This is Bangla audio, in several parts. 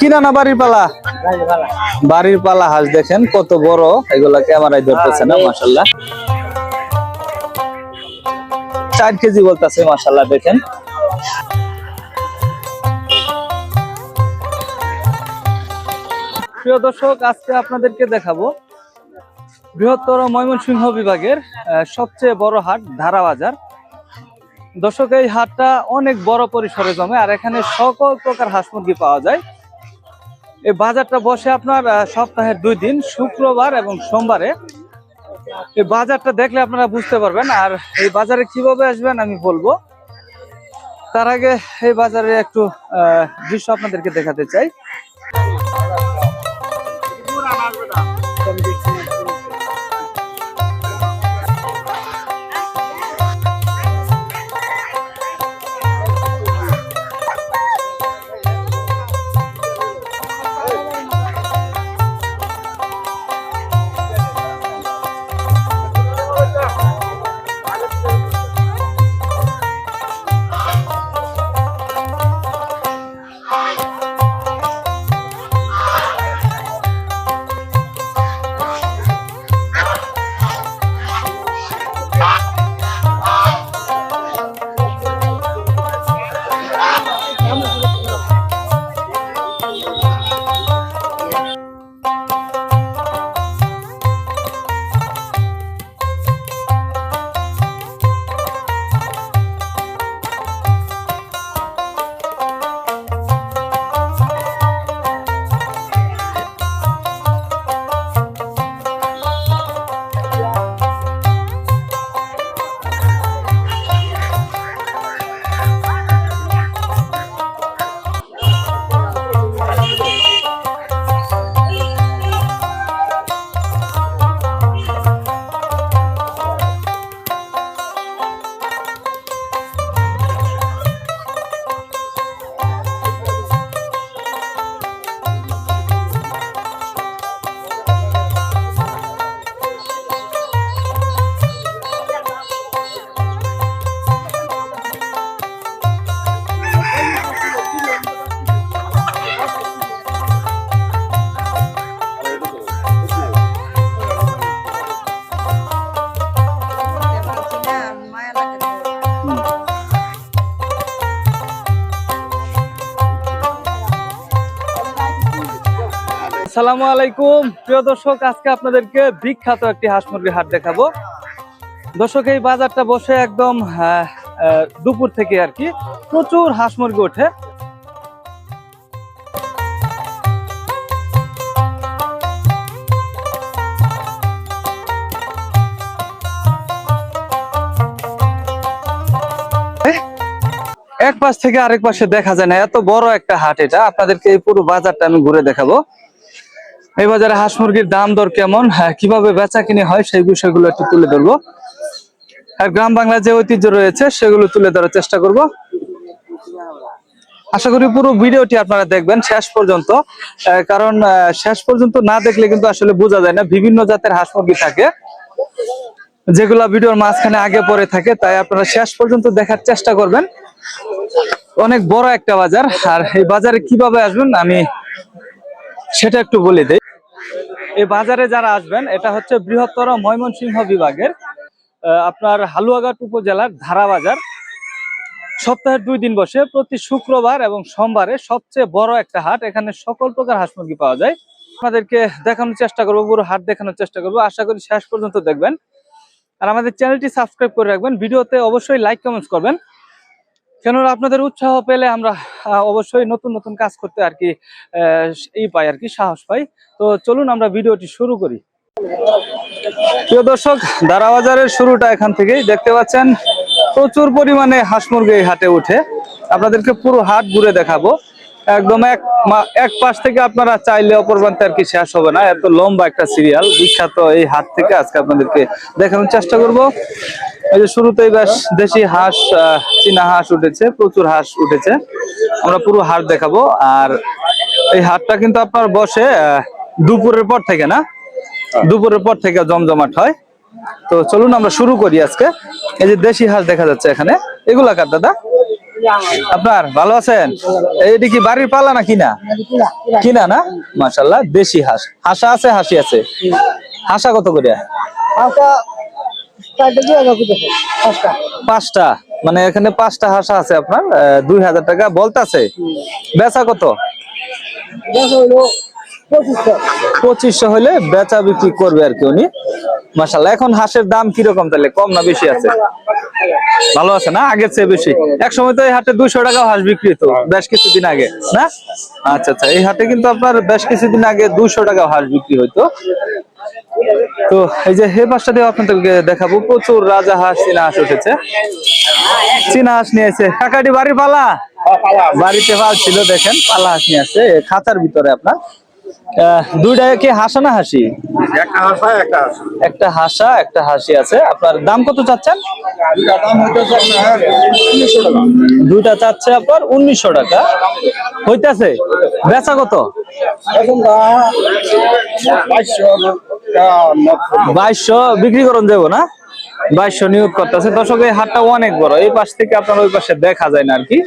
কিনা না বাড়ির পালা? বাড়ির পালা হাঁস দেখেন, কত বড়, এগুলা ক্যামেরায় ধরতেছে না মাসাল্লাহ চার কেজি বলতেছে মাসাল্লাহ দেখেন। প্রিয় দর্শক, আজকে আপনাদেরকে দেখাবো বৃহত্তর ময়মনসিংহ বিভাগের সবচেয়ে বড় হাট, ধারা বাজার। দর্শক, এই হাটটা অনেক বড় পরিসরে জমে, আর এখানে সকল প্রকার হাঁস মুরগি পাওয়া যায়। এই বাজারটা বসে আপনার সপ্তাহের দুই দিন, শুক্রবার এবং সোমবারে। এই বাজারটা দেখলে আপনারা বুঝতে পারবেন, আর এই বাজারে কীভাবে আসবেন আমি বলব। তার আগে এই বাজারে একটু দৃশ্য আপনাদেরকে দেখাতে চাই। আসসালামু আলাইকুম। প্রিয় দর্শক, আজকে আপনাদেরকে বিখ্যাত একটি হাঁস মুরগির হাট দেখাবো। দর্শক, এই বাজারটা বসে একদম দুপুর থেকে আর কি প্রচুর হাঁস মুরগি ওঠে। এক পাশ থেকে আরেক পাশে দেখা যায় না, এত বড় একটা হাট এটা। আপনাদেরকে এই পুরো বাজারটা আমি ঘুরে দেখাবো। এই বাজারে হাঁস মুরগির দাম দর কেমন? হ্যাঁ, কীভাবে বেচা কিনে হয় সেই বিষয়গুলো একটু তুলে ধরবো। আর গ্রাম বাংলার যে ঐতিহ্য রয়েছে সেগুলো তুলে ধরার চেষ্টা করব। আশা করি পুরো ভিডিওটি আপনারা দেখবেন শেষ পর্যন্ত। কারণ শেষ পর্যন্ত না দেখলে কিন্তু আসলে বোঝা যায় না বিভিন্ন জাতের হাঁস মুরগি থাকে। যেগুলা ভিডিওর মাঝখানে আগে পরে থাকে তাই আপনারা শেষ পর্যন্ত দেখার চেষ্টা করবেন। অনেক বড় একটা বাজার আর এই বাজারে কীভাবে আসবেন আমি সেটা একটু বলে দেই। এই বাজারে যারা আসবেন, এটা হচ্ছে বৃহত্তর ময়মনসিংহ বিভাগের আপনার হালুয়াঘাট উপজেলার ধারা বাজার সপ্তাহের দুই দিন বসে, প্রতি শুক্রবার এবং সোমবারে সবচেয়ে বড় একটা হাট, এখানে সকল প্রকার হাঁস মুরগি পাওয়া যায়। আপনাদেরকে দেখানোর চেষ্টা করব পুরো হাট দেখানোর চেষ্টা করব। আশা করি শেষ পর্যন্ত দেখবেন। আর আমাদের চ্যানেলটি সাবস্ক্রাইব করে রাখবেন। ভিডিওতে অবশ্যই লাইক কমেন্টস করবেন। কেননা আপনাদের উৎসাহ পেলে আমরা অবশ্যই নতুন নতুন কাজ করতে আর কি এই পাই আর কি, সাহস পাই। তো চলুন আমরা ভিডিওটি শুরু করি। প্রিয় দর্শক, দারাবাজারের শুরুটা এখান থেকেই দেখতে পাচ্ছেন। প্রচুর পরিমাণে হাঁস মুরগি হাটে উঠে। আপনাদেরকে পুরো হাট ঘুরে দেখাবো। একদম এক এক পাশ থেকে আপনারা চাইলে অপর প্রান্তে আর কি শেষ হবে না। এত লম্বা একটা সিরিয়াল বিখ্যাত এই হাত থেকে আজকে আপনাদেরকে দেখানোর চেষ্টা করব। এই যে শুরুতেই বেশ দেশি হাঁস চীনা হাঁস উঠেছে, প্রচুর হাঁস উঠেছে। আমরা পুরো হাট দেখাবো। আর এই হাটটা কিন্তু আপনার বসে দুপুরের পর থেকে না? দুপুরের পর থেকে জমজমাট হয়। তো চলুন আমরা শুরু করি আজকে। এই যে দেশি হাঁস দেখা যাচ্ছে এখানে। এগুলা কার দাদা? আপনার ভালো আছেন? এইটি কি বাড়ির পালা না কিনা? কিনা না? মাসাল্লাহ দেশি হাঁস। হাসা আছে হাসি আছে? হাসা কত করে? পাঁচটা। মানে এখানে পাঁচটা হাসা আছে আপনার দুই হাজার টাকা বলতাছে। বেচা কত? পঁচিশশো। হলে বেচা বিক্রি করবে আর কি উনি। মাসাল্লাহ এখন হাঁসের দাম কীরকম তাহলে? কম না বেশি আছে? ভালো আছে না? আগের চেয়ে বেশি। এক সময় তো এই হাটে দুইশো টাকা হাঁস বিক্রি হতো বেশ কিছুদিন আগে না? আচ্ছা আচ্ছা এই হাটে কিন্তু আপনার বেশ কিছুদিন আগে দুইশো টাকা হাঁস বিক্রি হইতো। তো এই যে হে পাশটা দিয়ে আপনাদেরকে দেখাবো প্রচুর রাজা হাঁস চীনা হাঁস উঠেছে। চীনা হাঁস নিয়েছে কাকাটি বাড়ির পালা? বাড়িতে পাল ছিল দেখেন পালা হাঁস নিয়ে আসছে এ খাঁচার ভিতরে আপনার। আহ, দুইটায় কি হাসা না হাসি? একটা হাসা একটা হাসা। একটা হাসা একটা হাসি আছে। আপনার দাম কত চাচ্ছেন? দুইটা দুইটা চাচ্ছে আপনার উনিশশো টাকা। হইতাছে। বেচা কত? বাইশশো বিক্রি করুন যাব না? বাইশশো নিয়োগ করতেছে। দর্শক এই হাটটা অনেক বড়। এই পাশ থেকে আপনার ওই পাশে দেখা যায় না আর কি।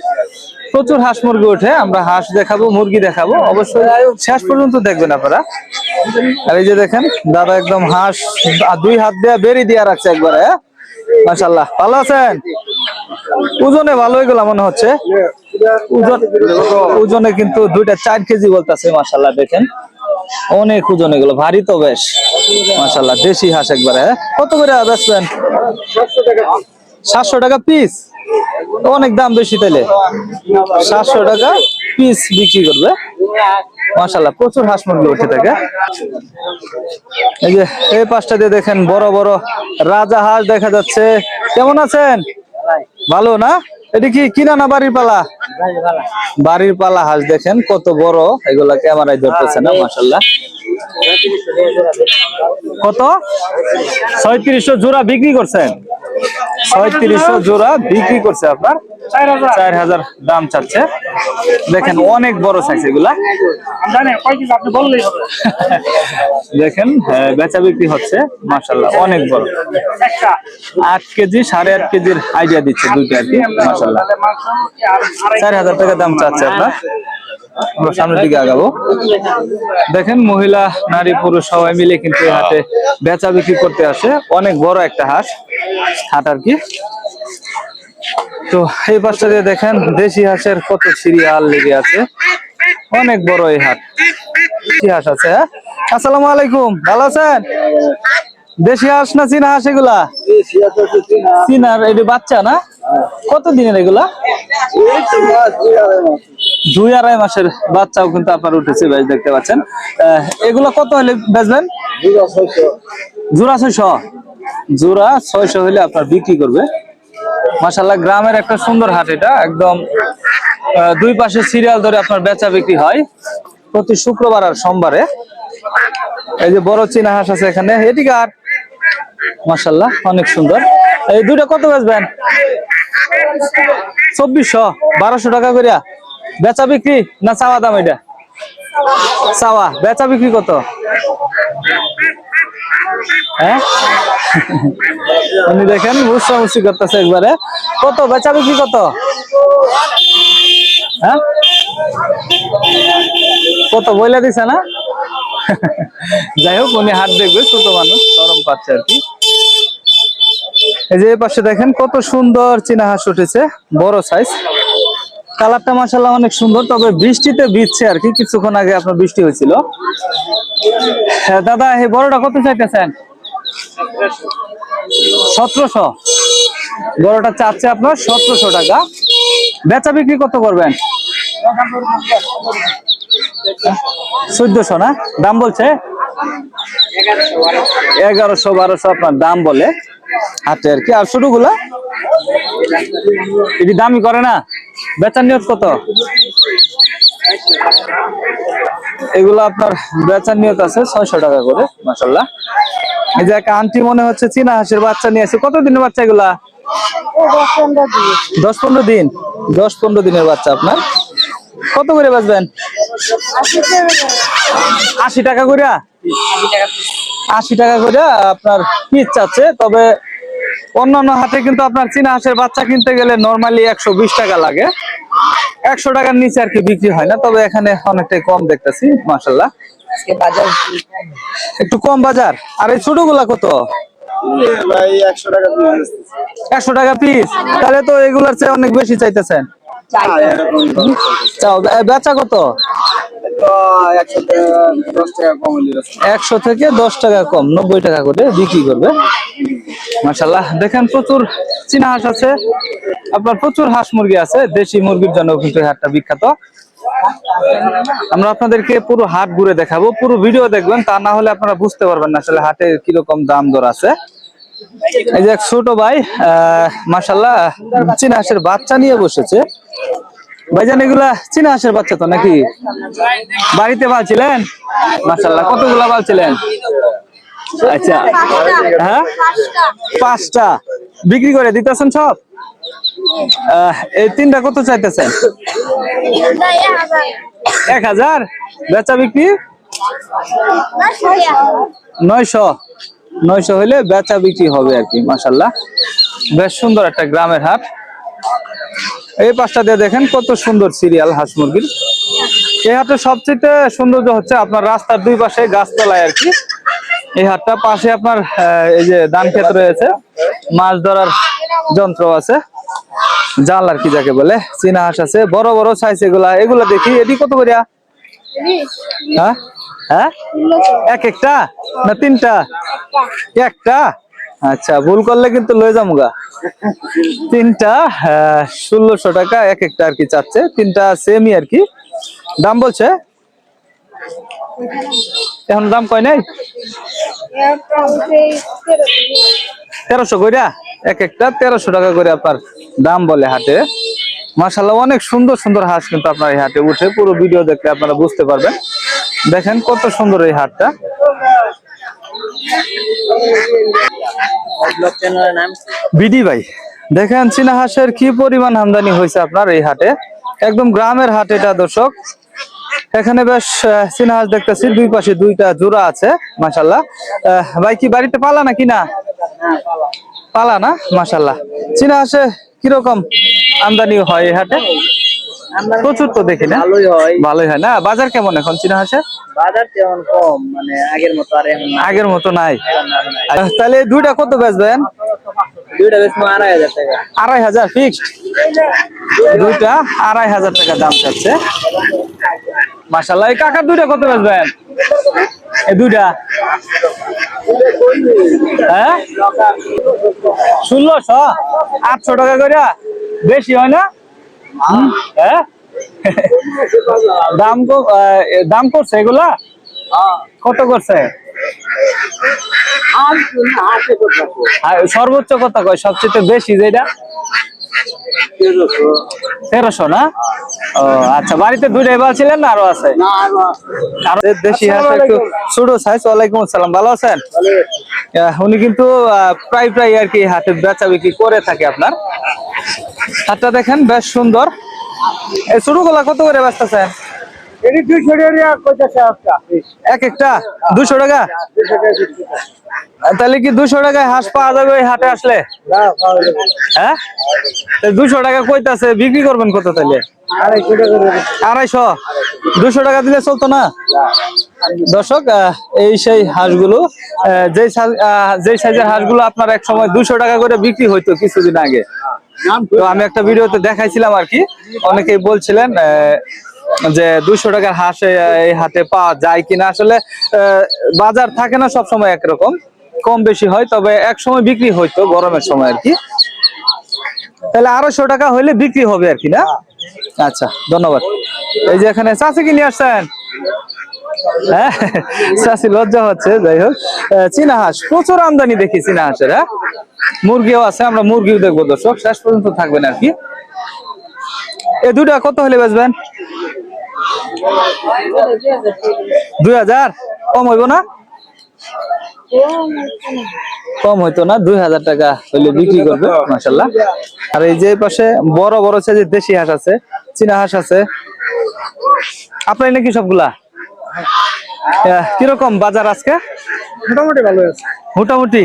প্রচুর হাঁস মুরগি ওঠে, আমরা হাঁস দেখাবো, মুরগি দেখাবো। অবশ্যই শেষ পর্যন্ত দেখবেন আপনারা। আর এই যে দেখেন, দাদা একদম হাঁস দুই হাত দিয়ে বেরি দিয়ে রাখছে একবারে হ্যাঁ? মাশাল্লাহ ভালো আছেন? ওজনে ভালো হয়ে গেল মনে হচ্ছে? ওজন কিন্তু দুইটা চার কেজি বলতেছে মাশাল্লাহ দেখেন। অনেক ওজন এগুলো ভারী তো বেশ মাশাল্লাহ দেশি হাঁস একবারে হ্যাঁ? কত করে বেচবেন? সাতশো টাকা পিস অনেক দাম বেশি তাইলে। সাতশো টাকা পিস বিক্রি করবে। মাসাল্লাহ প্রচুর হাঁস মুরগি উঠে থাকে। এই যে, এই পাশটা দিয়ে দেখেন বড় বড় রাজা হাঁস দেখা যাচ্ছে। কেমন আছেন? ভালো না? এটি কি কিনা না বাড়ির পালা? বাড়ির পালা হাঁস দেখেন কত বড় এগুলা ক্যামেরায় ধরতেছে না মাশাল্লাহ। কত? ছয়ত্রিশশো জোড়া বিক্রি করছেন? ছয়ত্রিশশো জোড়া বিক্রি করছে আপনার? চার হাজার দাম চাচ্ছে। দেখেন অনেক বড় সাইজ এগুলা। দেখেন হ্যাঁ, বেচা বিক্রি হচ্ছে মাসাল্লাহ অনেক বড়। আট কেজি সাড়ে আট কেজির আইডিয়া দিচ্ছে দুইটা আর কি মাসাল্লাহ চার হাজার টাকা দাম চাচ্ছে আপনার। আমরা সামনের দিকে আগাবো। দেখেন, মহিলা, নারী, পুরুষ সবাই মিলে কিন্তু এই হাটে বেচা বিক্রি করতে আসে। অনেক বড় একটা হাট হাট আর কি। তো এই পাশটা দিয়ে দেখেন, দেশি হাঁসের কত সিরিয়াল লেগে আছে। অনেক বড় এই হাট। হাঁস আছে হ্যাঁ? আসসালামু আলাইকুম, ভালো আছেন? দেশি হাঁস না চীনা হাঁস এগুলা? চীনার এটি বাচ্চা না? কত দিনের এগুলা? দুই আড়াই মাসের বাচ্চাও কিন্তু আপনার উঠেছে বেশ দেখতে পাচ্ছেন। এগুলো কত হলে বেচবেন? জোড়া ছয়শো। জোড়া ছয়শো? হলে আপনার বিক্রি করবে। মাসাল্লাহ গ্রামের একটা সুন্দর হাট এটা। একদম দুই পাশে সিরিয়াল ধরে আপনার বেচা বিক্রি হয়। প্রতি শুক্রবার আর সোমবারে। এই যে বড় চীনা হাঁস আছে এখানে। এটি কার মাসাল্লাহ অনেক সুন্দর। এই দুইটা কত বেচবেন চব্বিশশো, বারোশো টাকা করিয়া বেচা বিক্রি না চাওয়া দাম এটা? চাওয়া। বেচা বিক্রি কত? হ্যাঁ? উনি দেখেন মুসি করতেছে একবারে। কত? বেচা বিক্রি কত? হ্যাঁ? কত বইলা দিছে না? যাই হোক, উনি হাত দেখবে, ছোট মানুষ গরম পাচ্ছে আর কি। এই যে পাশে দেখেন কত সুন্দর চীনা হাঁস উঠেছে, বড় সাইজ কালারটা মাসাল্লাহ অনেক সুন্দর, তবে বৃষ্টিতে ভিজছে আর কি, কিছুক্ষণ আগে আপনার বৃষ্টি হয়েছিল। হ্যাঁ দাদা, এই বড়টা কত চাইতেছেন? সতেরোশো। বড়টা চাচ্ছে আপনার সতেরোশো টাকা। বেচা বিক্রি কত করবেন? চোদ্দশো না? দাম বলছে? এগারোশো, বারোশো আপনার দাম বলে। হাতে আর কি। আর ছোটগুলা এটি দামি করে না? বেচার নিয়ত কত? এগুলো আপনার বেচার নিয়ত আছে ছয়শো টাকা করে মাসাল্লাহ এই যে এক আন্টি মনে হচ্ছে চীনা হাঁসের বাচ্চা নিয়ে আসছে কত দিনের বাচ্চা এগুলা? দশ পনেরো দিন। দশ পনেরো দিনের বাচ্চা আপনার। কত করে বাঁচবেন? আশি টাকা করে? আশি টাকা করে আপনার পিস চাচ্ছে তবে অন্যান্য হাটে কিন্তু আপনার চীনা হাঁসের বাচ্চা কিনতে গেলে নর্মালি একশো বিশ টাকা লাগে। একশো টাকার নিচে আর কি বিক্রি হয় না তবে এখানে অনেকটাই কম দেখতেছি মাসাল্লাহ একটু কম বাজার। আর এই ছোটগুলা কত? একশো টাকা পিস তাহলে তো এগুলার চেয়ে অনেক বেশি চাইতেছেন। বেচা কত? একশো থেকে দশ টাকা কম নব্বই টাকা করে বিক্রি করবে। মাসাল্লাহ দেখেন প্রচুর চীনা হাঁস আছে। আপনার প্রচুর হাঁস মুরগি আছে, দেশি মুরগির জন্য কিন্তু হাটটা বিখ্যাত। আমরা আপনাদেরকে পুরো হাট ঘুরে দেখাবো, পুরো ভিডিও দেখবেন, তা না হলে আপনারা বুঝতে পারবেন না আসলে হাটে কীরকম দাম দর আছে। এই যে এক ছোট ভাই, আহ মাসাল্লাহ চীনা হাঁসের বাচ্চা নিয়ে বসেছে। ভাইজান, এগুলা চীনা বাচ্চা তো নাকি? বাড়িতে কতগুলা আচ্ছা হ্যাঁ? পাঁচটা। বিক্রি করে দিতেছেন সব? এই তিনটা কত চাইতেছেন? এক হাজার? বেচা বিক্রি? নয়শো। নয়শো হলে বেচা বিক্রি হবে আর কি মাসাল্লাহ বেশ সুন্দর একটা গ্রামের হাট। এই পাশটা দিয়ে দেখেন কত সুন্দর সিরিয়াল হাঁস মুরগির। এই হাটের সবচেয়ে সৌন্দর্য হচ্ছে আপনার রাস্তার দুই পাশে গাছতলায় আর কি। এই হাটটা পাশে আপনার এই যে ধান ক্ষেত রয়েছে মাছ ধরার যন্ত্র আছে। জাল আর কি যাকে বলে চীনা হাঁস আছে বড় বড় সাইজ এগুলা এগুলা দেখি। এটি কত করিয়া? হ্যাঁ? হ্যাঁ? এক একটা? না তিনটা? একটা? আচ্ছা ভুল করলে কিন্তু লয়ে যাব গা। তিনটা ষোলোশো টাকা এক একটা আর কি চাচ্ছে। তিনটা সেমই আর কি। দাম বলছে? এখন দাম কয় নাই? তেরোশো কইরা? এক একটা তেরোশো টাকা করে আপনার দাম বলে হাটে। মাসাল্লাহ অনেক সুন্দর সুন্দর হাঁস কিন্তু আপনার এই হাটে উঠে। পুরো ভিডিও দেখলে আপনারা বুঝতে পারবেন। দেখেন কত সুন্দর এই হাটটা। বিডি ভাই, দেখেন চীনা হাঁসের কি পরিমাণ আমদানি হয়েছে আপনার এই হাটে? একদম গ্রামের হাট এটা, দর্শক। এখানে বেশ চীনা হাঁস দেখতেছি, দুই পাশে দুইটা জোড়া আছে মাসাল্লাহ ভাই কি বাড়িতে পালা না? পালা না মাসাল্লাহ চীনা হাঁসে কীরকম আমদানি হয় এই হাটে? প্রচুর তো দেখি না। ভালোই হয়। ভালোই হয় না? বাজার কেমন এখন? চীনা হাঁসে বাজার তেমন কম মানে আগের মতো আর এখন। আগের মতো নাই। তাহলে এই দুইটা কত বেচবেন? দুইটা আড়াই হাজার টাকা। আড়াই হাজার ফিক্সড দুইটা আড়াই হাজার টাকা দাম চাচ্ছে। এই কাকার দুইটা কত বেচবেন? এই দুইটা। হ্যাঁ? ষোলোশো? আটশো টাকা করে বেশি হয় না? হ্যাঁ? দাম করছে এগুলা? কত করছে? সর্বোচ্চ কত কয়? সবচেয়ে বেশি যেটা? তেরোশো। না? ও আচ্ছা বাড়িতে দুই দুইটাই ছিলেন না আরও আছে? দেশি হাঁস একটু ছোট সাইজ ওয়ালাইকুম আসসালাম। ভালো আছেন? উনি কিন্তু প্রায় প্রায় আর কি হাতে বেচা বিক্রি করে থাকে আপনার। হাটটা দেখেন বেশ সুন্দর। এই ছোট কত করে বেচতেছেন এক একটা? দুশো টাকা? তাহলে কি দুশো টাকায় হাঁস পাওয়া যাবে ওই হাটে আসলে? হ্যাঁ? দুশো টাকা কইতাছে বিক্রি করবেন কত তাহলে আড়াইশো দুশো টাকা দিলে চলতো না? দর্শক এই সেই হাঁসগুলো যেই যেই সাইজের হাঁসগুলো আপনার এক সময় দুশো টাকা করে বিক্রি হইতো কিছুদিন আগে তো আমি একটা ভিডিওতে দেখাইছিলাম আর কি। অনেকেই বলছিলেন যে দুশো টাকার হাঁস এই হাটে পাওয়া যায় কিনা। আসলে বাজার থাকে না সব সময় একরকম, কম বেশি হয়, তবে এক সময় বিক্রি হইতো, গরমের সময় আর কি। তাহলে আড়াইশো টাকা হইলে বিক্রি হবে আর কি, না? আচ্ছা ধন্যবাদ। এই যে এখানে চাষি কি নিয়ে আসছেন? হ্যাঁ লজ্জা হচ্ছে, যাই হোক। চীনা হাঁস প্রচুর আমদানি দেখি চীনা হাঁসের হ্যাঁ? মুরগিও আছে, আমরা মুরগিও দেখব, দর্শক। শেষ পর্যন্ত থাকবেন আর কি। এই দুটা কত হলে বেচবেন? দুই হাজার? কম হইব না? কম হইতো না, দুই হাজার টাকা হইলে বিক্রি করবে মাসাল্লাহ আর এই যে পাশে বড় বড় সাইজের দেশি হাঁস আছে চীনা হাঁস আছে। আপনার নাকি সবগুলা? কীরকম বাজার আজকে? মোটামুটি ভালো আছে। মোটামুটি?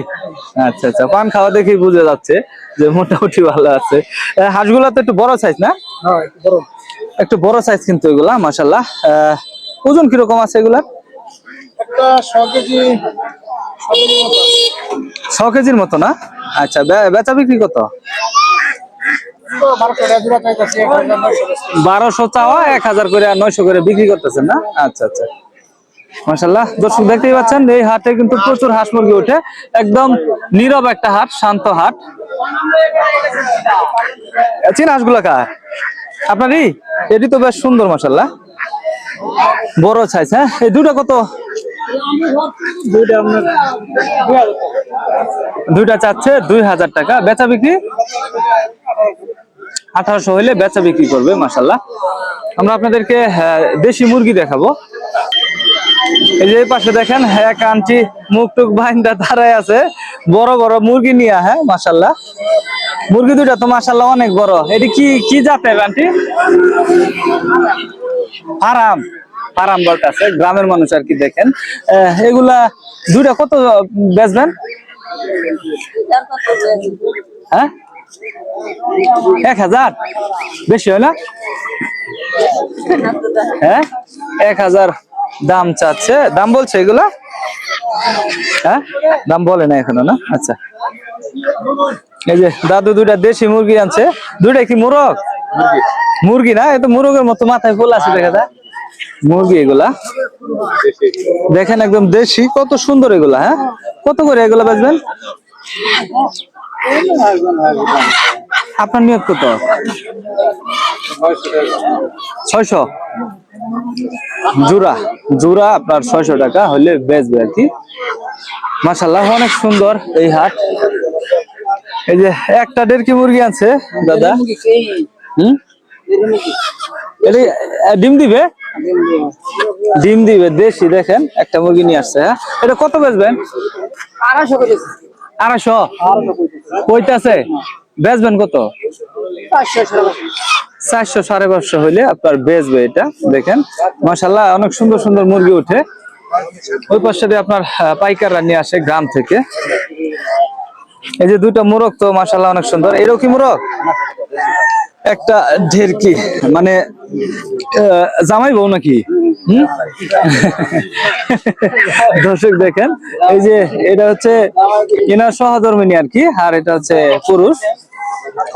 আচ্ছা আচ্ছা পান খাওয়া দেখেই বুঝে যাচ্ছে যে মোটামুটি ভালো আছে। আহ, হাঁসগুলা তো একটু বড় সাইজ না? হ্যাঁ একটু বড়। সাইজ কিন্তু এগুলা মাসাল্লাহ ওজন কীরকম আছে এগুলা ছ কেজির মতো। না? আচ্ছা বেচা বিক্রি কত? বারোশো চাওয়া, এক হাজার করে আর নয়শো করে বিক্রি করতেছেন না? আচ্ছা আচ্ছা। মাসাল্লাহ দর্শক দেখতেই পাচ্ছেন, এই হাটে কিন্তু প্রচুর হাঁস মুরগি ওঠে। একদম নীরব একটা হাট, শান্ত হাট। চিন হাঁসগুলা কার? আপনারই? এটি তো বেশ সুন্দর মাসাল্লাহ বড় সাইজ হ্যাঁ? এই দুটো কত? দুইটা চাচ্ছে, দুই হাজার টাকা। বেচা বিক্রি? আঠারোশো হইলে বেচা বিক্রি করবে মাসাল্লাহ আমরা আপনাদেরকে দেশি মুরগি দেখাবো। এই যে পাশে দেখেন এক আন্টি মুখ টুক বাইন্দা দাঁড়ায় আছে। বড় বড় মুরগি নিয়ে হ্যাঁ মাসাল্লাহ মুরগি দুইটা তো মাসাল্লাহ অনেক বড়। এটি কি কি জাতের, আন্টি? আরাম আরাম বলতেছে গ্রামের মানুষ আর কি দেখেন। এগুলা দুইটা কত বেচবেন? হ্যাঁ? এক হাজার? বেশি হয় না? হ্যাঁ? এক হাজার দাম চাচ্ছে। দাম বলছে এগুলা? হ্যাঁ? দাম বলে না এখনও, না? আচ্ছা। এই যে দাদু দুইটা দেশি মুরগি আনছে। দুইটা কি মুরগ? মুরগি। না? এটা মুরগের মতো মাথায় ফুল আছে দেখা যায়। মুরগি এগুলা? দেখেন একদম দেশি, কত সুন্দর এগুলা হ্যাঁ? কত করে এগুলা বেচবেন? আপনার নিয়ত কত? ছয়শো। জোড়া জোড়া আপনার ছয়শো টাকা হলে বেচবে আর কি। মাসাল্লাহ অনেক সুন্দর এই হাট। এই যে একটা দেড় কি মুরগি আছে দাদা? হুম? এটা ডিম দিবে? ডিম দিবে। দেশি দেখেন একটা মুরগি নিয়ে আসছে হ্যাঁ? এটা কত বেচবেন? আড়াইশো আড়াইশো? কইতাছে? বেচবেন কত? চারশো সাড়ে পাঁচশো। হইলে আপনার বেচবে এটা দেখেন। মাসাল্লাহ অনেক সুন্দর সুন্দর মুরগি ওঠে। ওই পাশে দিয়ে আপনার পাইকাররা নিয়ে আসে গ্রাম থেকে। এই যে দুইটা মোরগ তো মাসাল্লাহ অনেক সুন্দর। এরও কি মোরগ? একটা ঢেরকি মানে জামাই বউ নাকি? দর্শক দেখেন, এই যে এটা হচ্ছে এনার সহধর্মিনী আর কি, আর এটা হচ্ছে পুরুষ।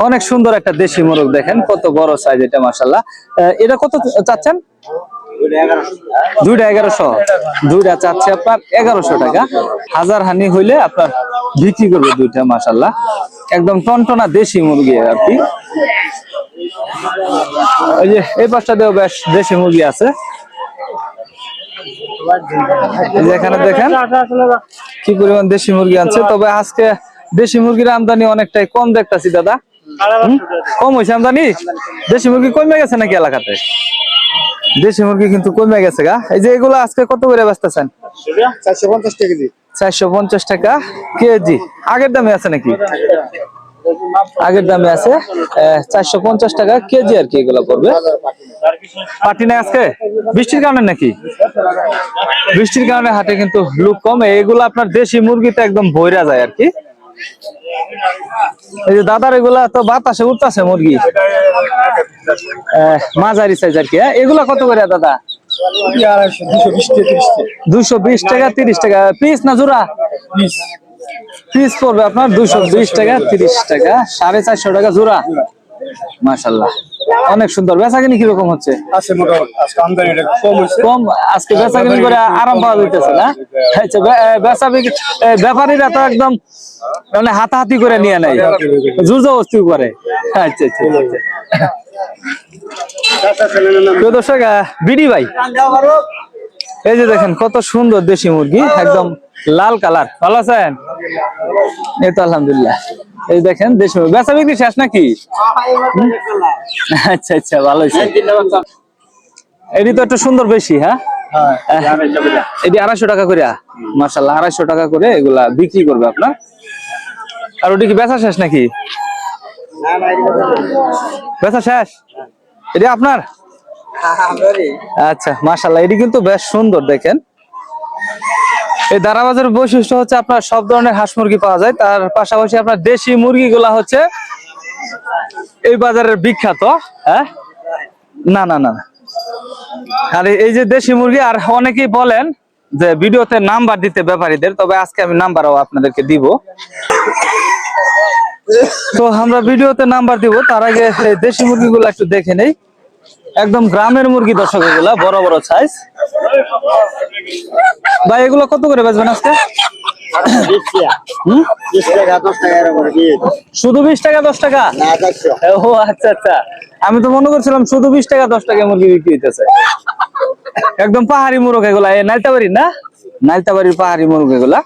অনেক সুন্দর একটা দেশি মোরগ দেখেন, কত বড় সাইজ এটা মাসাল্লাহ এটা কত চাচ্ছেন? দুইটা এগারোশো। দুইটা চাচ্ছে আপনার এগারোশো টাকা। হাজার হানি হইলে আপনার বিক্রি করবে দুইটা মাসাল্লাহ একদম টনটনা দেশি মুরগি আর কি। ওই যে এই পাশটা দিয়েও বেশ দেশি মুরগি আছে। এখানে দেখেন কি পরিমাণ দেশি মুরগি আছে তবে আজকে দেশি মুরগির আমদানি অনেকটাই কম দেখতাছি দাদা। কম হয়েছে আমদানি? দেশি মুরগি কমে গেছে নাকি এলাকাতে? দেশি মুরগি কিন্তু কমে গেছে গা। এই যে এগুলো আজকে কত করে বেচতেছেন? চারশো পঞ্চাশ টাকা কেজি। চারশো পঞ্চাশ টাকা কেজি। আগের দামে আছে নাকি? আগের দামে আছে চারশো পঞ্চাশ টাকা কেজি আর কি এগুলো পড়বে। পাটি নাই আজকে বৃষ্টির কারণে নাকি? বৃষ্টির কারণে হাটে কিন্তু লুক কম এগুলো আপনার দেশি মুরগিতে একদম ভৈরা যায় আর কি। এই যে দাদার এগুলা তো বাতাসে উঠতেছে মুরগি। মাঝারি সাইজ আর কি হ্যাঁ? এগুলা কত করে দাদা? দুশো বিশ টাকা তিরিশ টাকা। পিস না জোড়া? পিস পড়বে আপনার দুশো বিশ টাকা তিরিশ টাকা সাড়ে চারশো টাকা জোড়া। মাশাল্লাহ অনেক সুন্দর। বেচাকিনি কীরকম হচ্ছে? কম আজকে বেচাকিনি করে আরাম পাওয়া যাইতেছে না? আচ্ছা বেচা ব্যাপারীরা তো একদম মানে হাতাহাতি করে নিয়ে নেয়। জোর জবস্তি করে। আচ্ছা আচ্ছা আচ্ছা। দর্শক বিডি ভাই। এই যে দেখেন কত সুন্দর দেশি মুরগি, একদম লাল কালার। ভালো আছেন? এই তো আলহামদুলিল্লাহ। এই দেখেন দেশি মুরগি। বেচা বিক্রি শেষ নাকি? আচ্ছা আচ্ছা ভালো এটি তো একটু সুন্দর বেশি হ্যাঁ? এটি আড়াইশো টাকা করে মার্শাল্লাহ আড়াইশো টাকা করে এগুলা বিক্রি করবে আপনার। আর ওটি কি বেচা শেষ নাকি? বেচা শেষ? এটি আপনার? আচ্ছা মাশাল্লাহ এটি কিন্তু বেশ সুন্দর, দেখেন। এই দারাবাজের বৈশিষ্ট্য হচ্ছে আপনার সব ধরনের হাঁস মুরগি পাওয়া যায়। তার পাশাপাশি আপনার দেশি মুরগিগুলা হচ্ছে এই বাজারের বিখ্যাত হ্যাঁ? না না না। আর এই যে দেশি মুরগি, আর অনেকেই বলেন যে ভিডিওতে নাম্বার দিতে ব্যাপারীদের, তবে আজকে আমি নাম্বারও আপনাদেরকে দিব। তো আমরা ভিডিওতে নাম্বার দিব, তার আগে দেশি মুরগিগুলো একটু দেখে নেই। একদম গ্রামের মুরগি দর্শক এগুলা, বড় বড় সাইজ ভাই, এগুলো কত করে বেচবেন আজকে? শুধু বিশ টাকা, দশ টাকা? ও আচ্ছা আচ্ছা। আমি তো মনে করছিলাম শুধু বিশ টাকা, দশ টাকা মুরগি বিক্রি হইতেছে। একদম পাহাড়ি মুরগ এগুলা। এই নাইতাবাড়ি না? নাইতাবাড়ির পাহাড়ি মুরগ এগুলা।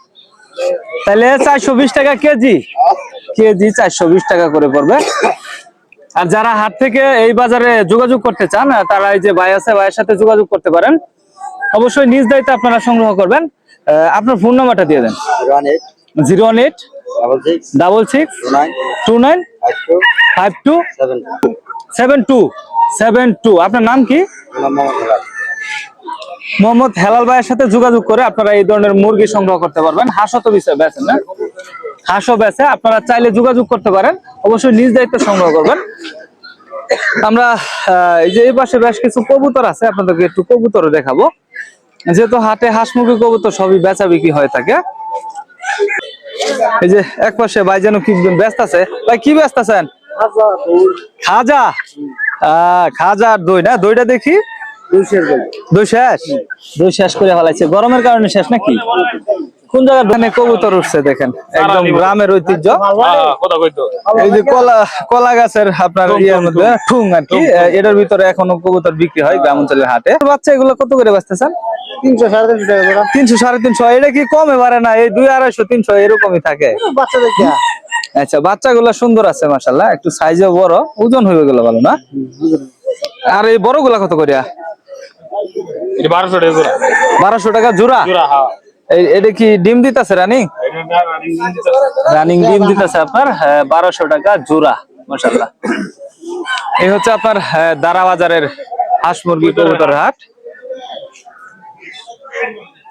তাহলে চারশো বিশ টাকা কেজি। কেজি চারশো বিশ টাকা করে পড়বে। আর যারা হাত থেকে এই বাজারে যোগাযোগ করতে চান তারা এই যে ভাই আছে ভাইয়ের সাথে যোগাযোগ করতে পারেন। অবশ্যই নিজ দায়িত্বে আপনারা সংগ্রহ করবেন। আপনার ফোন নাম্বারটা দিয়ে দেন। Zero one eight double six two nine five two seven two seven two আপনার নাম কি? মোহাম্মদ হেলাল ভাইয়ের সাথে যোগাযোগ করে আপনারা এই ধরনের মুরগি সংগ্রহ করতে পারবেন। হাঁসও তো বিষয় বেছেন না। হাঁসও বেছে আপনারা চাইলে যোগাযোগ করতে পারেন। অবশ্যই নিজ দায়িত্বে সংগ্রহ করবেন। আমরা এই যে এই পাশে বেশ কিছু কবুতর আছে আপনাদেরকে একটু কবুতর দেখাবো। যেহেতু হাটে হাঁস মুরগি কবুতর সবই বেচা বিক্রি হয়ে থাকে। এই যে এক পাশে ভাই যেন কি ব্যস্ত আছে। ভাই কি ব্যস্ত আছেন? খাজা? আহ খাজা আর দই না? দইটা দেখি। দই শেষ? দই শেষ করে ফেলাইছে। গরমের কারণে শেষ নাকি? কোন জায়গার ধানে কবুতর উঠছে দেখেন? একদম গ্রামের ঐতিহ্য। এই যে কলা কলা গাছের আপনার ইয়ের মধ্যে ঠুং। আর কি এটার ভিতরে এখনও কবুতর বিক্রি হয় গ্রাম অঞ্চলের হাটে বাচ্চা এগুলো কত করে বেচতেছেন? তিনশো সাড়ে তিনশো টাকা করে। তিনশো সাড়ে তিনশো। এটা কি কমে পারে না? এই দুই আড়াইশো তিনশো এরকমই থাকে। বাচ্চা দেখি। আচ্ছা বাচ্চাগুলো সুন্দর আছে মাসাল্লাহ একটু সাইজও বড়। ওজন হয়ে গেল ভালো না? আর এই বড়গুলা কত করিয়া? বারোশো টাকা জোড়া। বারোশো টাকা জোড়া? জোড়া হ্যাঁ। এটা কি ডিম দিতেছে রানিং? রানিং ডিম দিতেছে। আপনার? হ্যাঁ, বারোশো টাকা জোড়া মাসাল্লাহ এই হচ্ছে আপনার হ্যাঁ, দারা বাজারের হাঁস মুরগি কবুতর হাট।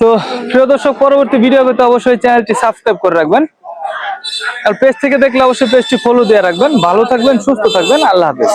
তো প্রিয় দর্শক পরবর্তী ভিডিও পেতে অবশ্যই চ্যানেলটি সাবস্ক্রাইব করে রাখবেন। আর পেজ থেকে দেখলে অবশ্যই পেজটি ফলো দিয়ে রাখবেন। ভালো থাকবেন সুস্থ থাকবেন। আল্লাহ হাফেজ।